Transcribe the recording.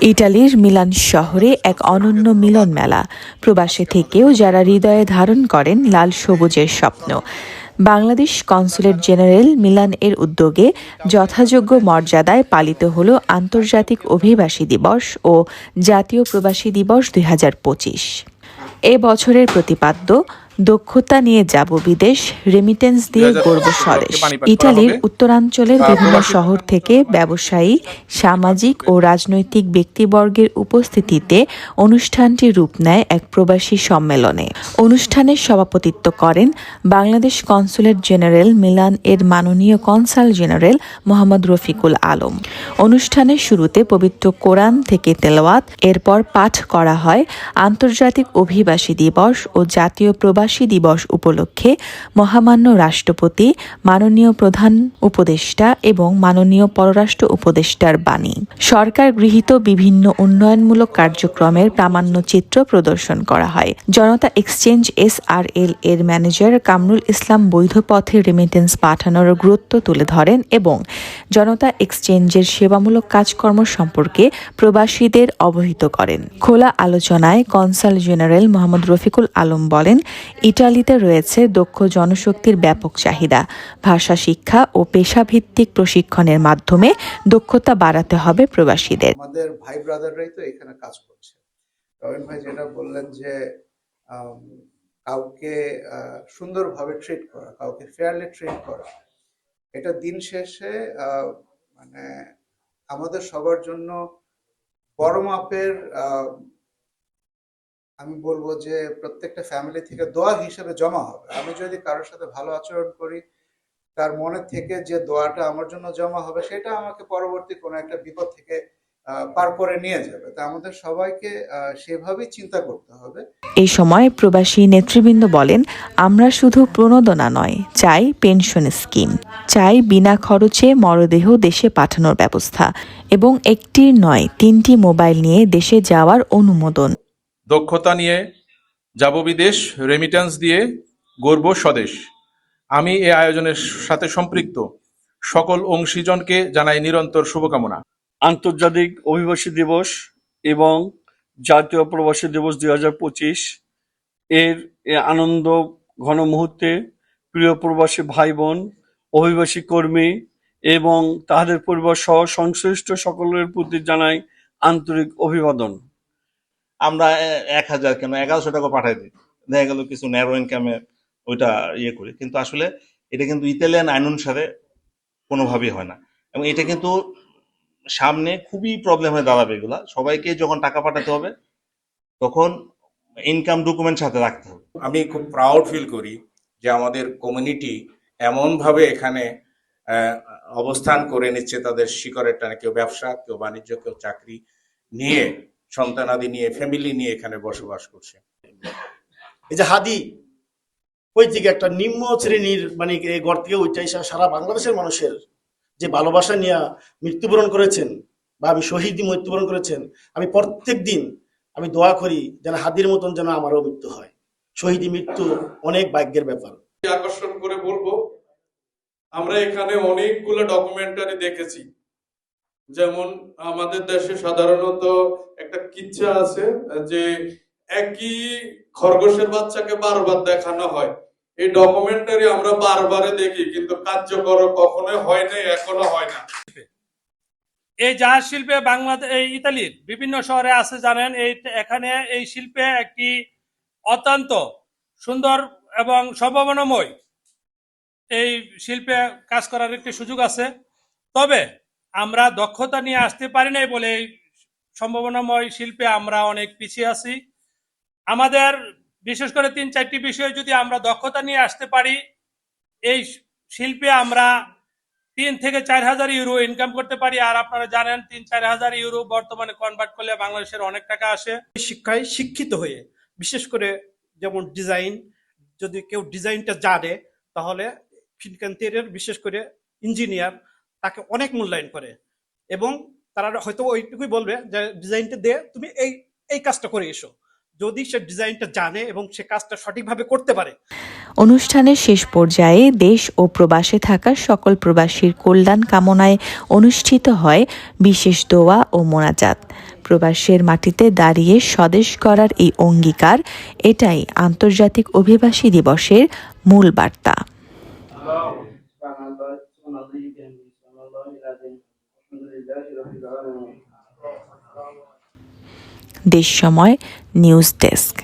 ইটালির মিলান শহরে এক অনন্য মিলন মেলা। প্রবাসে থেকেও যারা হৃদয়ে ধারণ করেন লাল সবুজের স্বপ্ন। বাংলাদেশ কনসুলেট জেনারেল মিলান এর উদ্যোগে যথাযোগ্য মর্যাদায় পালিত হল আন্তর্জাতিক অভিবাসী দিবস ও জাতীয় প্রবাসী দিবস দুই এ বছরের প্রতিপাদ্য দক্ষতা নিয়ে যাব বিদেশ রেমিটেন্স দিয়ে গর্ব স্বদেশ। ইটালির উত্তরাঞ্চলের বিভিন্ন শহর থেকে ব্যবসায়ী সামাজিক ও রাজনৈতিক ব্যক্তিবর্গের উপস্থিতিতে অনুষ্ঠানটি রূপ নেয় এক প্রবাসী সম্মেলনে। অনুষ্ঠানের সভাপতিত্ব করেন বাংলাদেশ কনসুলেট জেনারেল মিলান এর মাননীয় কনসাল জেনারেল মোহাম্মদ রফিকুল আলম। অনুষ্ঠানের শুরুতে পবিত্র কোরআন থেকে তেলাওয়াত এরপর পাঠ করা হয় আন্তর্জাতিক অভিবাসী দিবস ও জাতীয় প্রবাসী দিবস উপলক্ষে মহামান্য রাষ্ট্রপতি, মাননীয় প্রধান উপদেষ্টা এবং মাননীয় পররাষ্ট্র উপদেষ্টার বাণী। সরকার গৃহীত বিভিন্ন উন্নয়নমূলক কার্যক্রমের প্রামাণ্য চিত্র প্রদর্শন করা হয়। জনতা এক্সচেঞ্জ এসআরএল এর ম্যানেজার কামরুল ইসলাম বৈধ পথে রেমিটেন্স পাঠানোর গুরুত্ব তুলে ধরেন এবং জনতা এক্সচেঞ্জের সেবামূলক কাজকর্ম সম্পর্কে প্রবাসীদের অবহিত করেন। খোলা আলোচনায় কনসাল জেনারেল মোহাম্মদ রফিকুল আলম বলেন ইটালিতে রয়েছে দক্ষ জনশক্তির ব্যাপক চাহিদা। ভাষা, শিক্ষা ও পেশাভিত্তিক প্রশিক্ষণের মাধ্যমে দক্ষতা বাড়াতে হবে প্রবাসীদের। আমাদের ভাই ব্রাদাররাই তো এখানে কাজ করছে। রবিন ভাই যেটা বললেন যে কাউকে সুন্দরভাবে ট্রিট করা, কাউকে ফেয়ারলি ট্রিট করা, এটা দিন শেষে মানে আমাদের সবার জন্য বড় মাপের আমি বলব যে প্রত্যেকটা ফ্যামিলি থেকে দোয়া হিসেবে জমা হবে। আমি যদি কারোর সাথে ভালো আচরণ করি, তার মনে থেকে যে দোয়াটা আমার জন্য জমা হবে, সেটা আমাকে পরবর্তী কোনো একটা বিপদ থেকে পার করে নিয়ে যাবে। তা আমাদের সবাইকে সেভাবেই চিন্তা করতে হবে। এই সময় প্রবাসী নেতৃবৃন্দ বলেন, আমরা শুধু প্রণোদনা নয়, চাই পেনশন স্কিম। চাই বিনা খরচে মরদেহ দেশে পাঠানোর ব্যবস্থা এবং একটি নয়, তিনটি মোবাইল নিয়ে দেশে যাওয়ার অনুমোদন। দক্ষতা নিয়ে যাব বিদেশ রেমিট্যান্স দিয়ে গর্ব স্বদেশ। আমি এই আয়োজনের সাথে সম্পৃক্ত। সকল অংশীজনকে জানাই নিরন্তর শুভকামনা। আন্তর্জাতিক অভিবাসী দিবস এবং জাতীয় প্রবাসী দিবস দুই হাজার পঁচিশ এর আনন্দ ঘন মুহূর্তে প্রিয় প্রবাসী ভাই বোন অভিবাসী কর্মী এবং তাহাদের পরিবার সহ সংশ্লিষ্ট সকলের প্রতি জানাই আন্তরিক অভিবাদন। আমরা এক হাজার কেন? এগারোশো টাকা পাঠাই দিই। দেখা গেল কিছু ন্যারো ইনকামে ওইটা ইয়ে করি। কিন্তু আসলে এটা কিন্তু ইতালিয়ান আইন অনুসারে কোনোভাবেই হয় না। এবং এটা কিন্তু সামনে খুবই প্রবলেম হয়ে দাঁড়াবে এগুলা। সবাইকে যখন টাকা পাঠাতে হবে, তখন ইনকাম ডকুমেন্ট সাথে রাখতে হবে। আমি খুব প্রাউড ফিল করি যে আমাদের কমিউনিটি এমনভাবে এখানে অবস্থান করে নিচ্ছে তাদের শিকড়ের টানে। কেউ ব্যবসা, কেউ বাণিজ্য, কেউ চাকরি নিয়ে সন্তানাদি নিয়ে ফ্যামিলি নিয়ে এখানে বসবাস করছে। এই যে হাদি, ওই দিকে একটা নিম্ন শ্রেণির মানে এই ঘর থেকে উঠে এসে সারা বাংলাদেশের মানুষের যে ভালোবাসা নিয়ে মৃত্যুবরণ করেছেন বা আমি শহীদ মৃত্যুবরণ করেছেন, আমি প্রত্যেক দিন আমি দোয়া করি যেন হাদির মতন যেন আমারও মৃত্যু হয়। শহীদি মৃত্যু অনেক ভাগ্যের ব্যাপার। আকর্ষণ করে বলব, আমরা এখানে অনেকগুলো ডকুমেন্টারি দেখেছি। যেমন আমাদের দেশে সাধারণত একটা কিচ্ছা আছে যে একই খরগোশের বাচ্চাকে বারবার দেখানো হয়। এই ডকুমেন্টারি আমরা বারবারে দেখি, কিন্তু কার্যকর কখনো হয় নাই, এখনও হয় না। এই জাহাজ শিল্পে বাংলাদেশ এই ইতালির বিভিন্ন শহরে আছে, জানেন, এই এখানে এই শিল্পে একটি অত্যন্ত সুন্দর এবং সম্ভাবনাময় এই শিল্পে কাজ করার একটি সুযোগ আছে। তবে আমরা দক্ষতা নিয়ে আসতে পারি নাই বলে সম্ভাবনাময় শিল্পে আমরা অনেক পিছিয়ে আছি। আমাদের বিশেষ করে তিন চারটি বিষয়ে যদি আমরা দক্ষতা নিয়ে আসতে পারি, এই শিল্পে আমরা তিন থেকে চার হাজার ইউরো ইনকাম করতে পারি। আর আপনারা জানেন, তিন চার হাজার ইউরো বর্তমানে কনভার্ট করলে বাংলাদেশের অনেক টাকা আসে। শিক্ষায় শিক্ষিত হয়ে, বিশেষ করে যেমন ডিজাইন যদি কেউ ডিজাইনটা জানে, তাহলে বিশেষ করে ইঞ্জিনিয়ার তাকে অনেক মূল্যায়ন করে। এবং তারা হয়তো ওইটুকুই বলবে যে, ডিজাইনটা দিয়ে তুমি এই এই কাজটা করে এসো। যদি সে ডিজাইনটা জানে এবং সে কাজটা সঠিকভাবে করতে পারে। অনুষ্ঠানের শেষ পর্যায়ে দেশ ও প্রবাসে থাকা সকল প্রবাসীর কল্যাণ কামনায় অনুষ্ঠিত হয় বিশেষ দোয়া ও মোনাজাত। প্রবাসের মাটিতে দাঁড়িয়ে স্বদেশ করার এই অঙ্গীকার, এটাই আন্তর্জাতিক অভিবাসী দিবসের মূল বার্তা। দেশ সময় নিউজ ডেস্ক